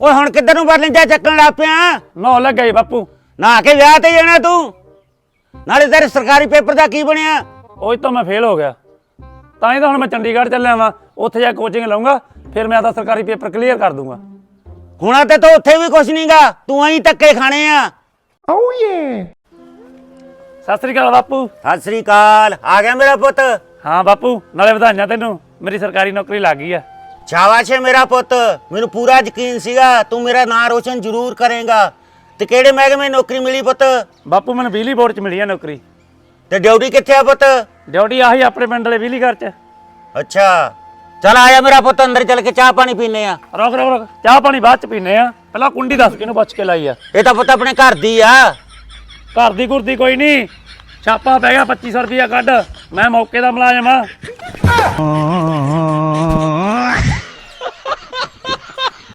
ਓਏ ਹੁਣ ਕਿੱਧਰ ਨੂੰ ਬਰਲਿੰਜਾ ਚੱਕਣ ਲੱਗ ਪਿਆ? ਨੌ ਲੱਗਾ ਈ ਬਾਪੂ। ਨਾ ਕੇ ਵਿਆਹ ਤੇ ਜਾਣਾ ਤੂੰ? ਨਾਲੇ ਤੇਰੇ ਸਰਕਾਰੀ ਪੇਪਰ ਦਾ ਕੀ ਬਣਿਆ? ਉਹ ਤਾਂ ਮੈਂ ਫੇਲ ਹੋ ਗਿਆ। ਤਾਂ ਹੀ ਤਾਂ ਹੁਣ ਮੈਂ ਚੰਡੀਗੜ੍ਹ ਚੱਲਿਆ ਵਾਂ। ਉੱਥੇ ਜਾ ਕੋਚਿੰਗ ਲਵਾਂਗਾ ਫਿਰ ਮੈਂ ਆਪਦਾ ਸਰਕਾਰੀ ਪੇਪਰ ਕਲੀਅਰ ਕਰ ਦੂੰਗਾ। ਹੁਣਾ ਤੇ ਤੂੰ ਉੱਥੇ ਵੀ ਕੁਛ ਨਹੀਂਗਾ ਤੂੰ ਐਂ ਧੱਕੇ ਖਾਣੇ ਆ। ਸਤਿ ਸ੍ਰੀ ਅਕਾਲ ਬਾਪੂ। ਸਤਿ ਸ੍ਰੀ ਅਕਾਲ। ਆ ਗਿਆ ਮੇਰਾ ਪੁੱਤ? ਹਾਂ ਬਾਪੂ ਨਾਲੇ ਵਧਾਈਆਂ ਤੈਨੂੰ। ਮੇਰੀ ਸਰਕਾਰੀ ਨੌਕਰੀ ਲੱਗ ਗਈ ਆ। ਸ਼ਾਬਾਸ਼ ਏ ਮੇਰਾ ਪੁੱਤ ਮੈਨੂੰ ਪੂਰਾ ਯਕੀਨ ਸੀਗਾ ਤੂੰ ਮੇਰਾ ਨਾਂ ਰੋਸ਼ਨ ਜ਼ਰੂਰ ਕਰੇਗਾ। ਤੇ ਕਿਹੜੇ ਮਹਿਕਮੇ ਨੌਕਰੀ ਮਿਲੀ ਪੁੱਤ? ਬਾਪੂ ਮੈਨੂੰ ਬਿਜਲੀ ਬੋਰਡ 'ਚ ਮਿਲੀ ਆ ਨੌਕਰੀ। ਤੇ ਡਿਊਟੀ ਕਿੱਥੇ ਆ ਪੁੱਤ? ਡਿਊਟੀ ਆਹੀ ਆਪਣੇ ਪਿੰਡ ਵਾਲੇ ਬਿਜਲੀ ਘਰ 'ਚ। ਅੱਛਾ। ਚਲ ਆਇਆ ਮੇਰਾ ਪੁੱਤ ਅੰਦਰ ਚੱਲ ਕੇ ਚਾਹ ਪਾਣੀ ਪੀਨੇ ਆ। ਰੁਕ ਰੁਕ ਰੁਕ। ਚਾਹ ਪਾਣੀ ਬਾਅਦ 'ਚ ਪੀਨੇ ਆ। ਪਹਿਲਾਂ ਕੁੰਡੀ ਦੱਸ ਕਿਹਨੂੰ ਪੁੱਛ ਕੇ ਲਾਈ ਆ। ਇਹ ਤਾਂ ਪੁੱਤ ਆਪਣੇ ਘਰ ਦੀ ਆ। ਘਰ ਦੀ ਕੁਰਦੀ ਕੋਈ ਨਹੀਂ। ਛਾਪਾ ਪੈ ਗਿਆ 2500 ਰੁਪਇਆ ਕੱਢ। ਮੈਂ ਮੌਕੇ ਦਾ ਮੁਲਾਜ਼ਮ ਆ।